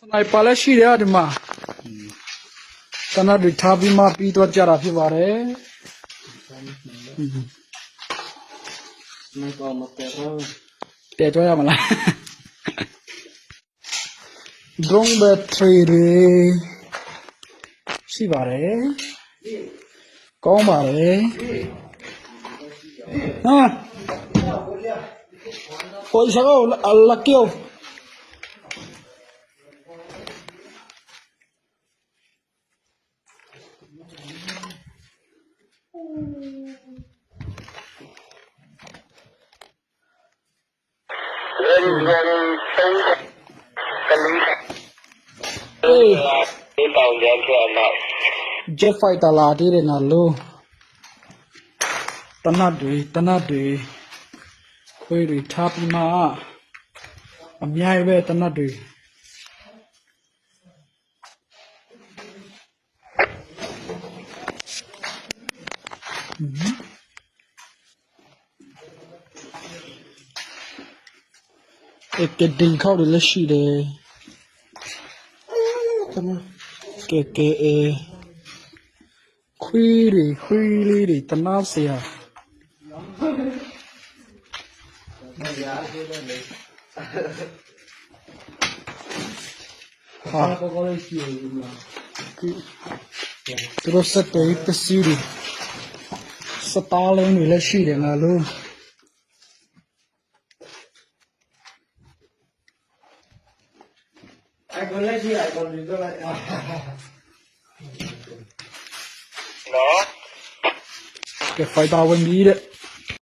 စနိုက်ပါလည်းရှိတယ်ဒီမှာတနတ်တွေထားပြီးမှပြီးတော့ကြတာဖြစ်ပါတယ်မိုက်ပါမတဲတော့တဲတော့ရမလား drone battery တွေရှိပါတယ်ကောင်းပါတယ်ဟာပေါ်ရှာအလကီယော jet fighter လာသေးတယ်နော်လို့တနတ်တွေတနတ်တွေခွေးတွေထားပြီးမှအများကြီးပဲတနတ်တွေ အဲ့ကဒင်းခေါက်တွေလည်းရှိတယ်တမကဲကဲအေးခွေးတွေခွေးလေးတွေတနာเสียဟာ ก็ก็เลยရှိနေမှာ သူတို့စက်တွေပစ္စည်းတွေ สตอเลยหนูเลยชื่อเดี๋ยวนะลูกไอ้คนแรกที่ไอ้คนนี้ก็เลยเหรอเก็บไฟตาวันนี้เด้อ